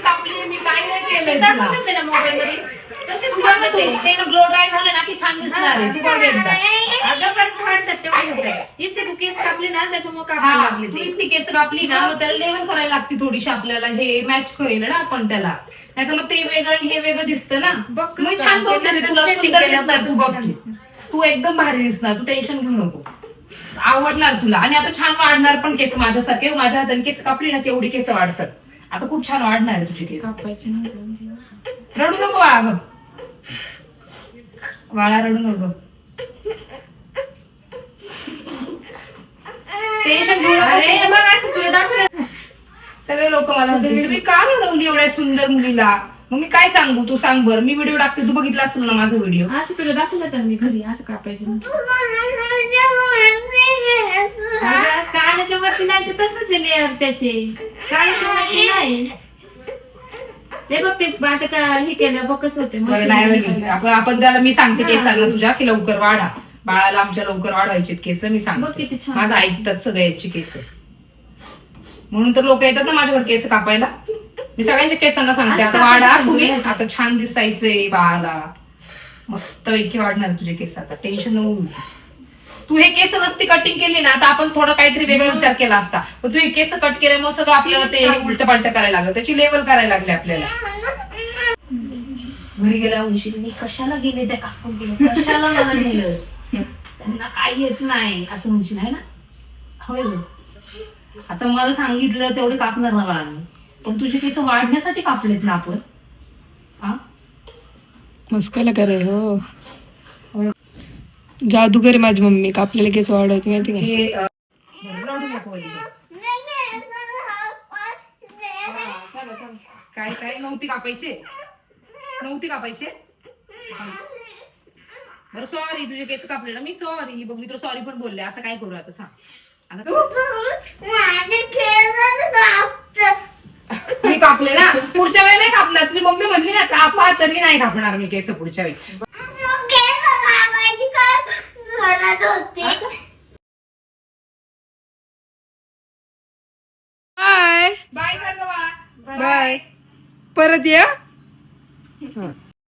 कापली मी काय नाही केलंय तुला. दाखवते ना मोबाईल मध्ये तसेच तू बघ तू दाखवते. ते ब्लो ड्राय झालं ना की छान दिसणार आहे. तू बघ एकदा. अगं पण वाढतात तेवढे होते. इथे तू केस कापली ना त्याच्यामुळे हा कापायला लागली तू. ती. इतकी केस कापली ना मग त्याला लेवल करायला लागते थोडीशी आपल्याला. हे मॅच करेल ना आपण त्याला. नाही तर मग ते वेगळं आणि हे वेगळं दिसतं ना. बघ कसं मग छान आहे. बघते ते तुला सुंदर दिसणार तू बघ तू. तू एकदम भारी दिसणार तू टेन्शन घेऊ नको. आवडणार तुला. आणि आता छान वाढणार पण केस माझ्यासारखे. माझ्या हाताने केस कापली ना केवढी केस वाढतात. आता खूप छान वाढणार आहे तुझी केस. रडू नको बाळा ग. बाळा रडू नको. टेन्शन घेऊ सगळे लोक मला म्हणतील तुम्ही का रडवली एवढ्या सुंदर मुलीला? मग मी काय सांगू? तू सांग बर. मी व्हिडिओ टाकते. तू बघितला असेल ना माझा व्हिडिओ असं तुला दाखवलं तर मी घरी असं कापायची कानाच्या वरती नाही ते तसंच आहे लेअर त्याचे. नाही. ते बघ ते आता का हे केलं बघ कसं होते बरं नाही. होईल. आपण आपण त्याला मी सांगते केसांना तुझ्या की लवकर वाढा. बाळाला आमच्या लवकर वाढवायचे केस मी बघ सांगते किती छान. माझं ऐकतात सगळे याची केस. म्हणून तर लोक येतात ना माझ्याकडे केस कापायला. मी सगळ्यांच्या केसांना सांगते. आता वाढा तुम्ही. आता छान दिसायचंय बाळाला. मस्त पैकी वाढणार तुझे केस आता. टेन्शन नको घेऊ. तू हे केस नसती कटिंग केली ना आता आपण थोडं काहीतरी वेगळा विचार केला असता. पण तू हे केस कट केल्यामुळे सगळं आपल्याला ते उलट पालट करायला लागलं. त्याची लेवल करायला लागली आपल्याला. घरी गेल्या म्हणशील मी कशाला गेले त्या काकून गेले? कशाला मला नेलंस? त्यांना काही येत नाही असं म्हणशील आहे ना? होय. आता मला सांगितलं तेवढे कापणार ना बाळा मी. पण तुझे केस वाढण्यासाठी कापलेत ना आपण. हा? मस्कला करे हो. होय. जादूगर माझी मम्मी का आपल्याला केस वाढवते माहिती का? हे. काय काय? नव्हती कापायचे? नव्हती कापायचे? बरं सॉरी तुझे केस कापले ना मी सॉरी बघ मी तुला सॉरी पण बोलले. आता काय करू आता सांग. आता मी कापले ना. पुढच्या वेळी नाही कापणार. तुझी मम्मी म्हणली ना कापा तरी नाही कापणार मी केस पुढच्या वेळी. बाय बाय कर गं बाळा बाय परत या.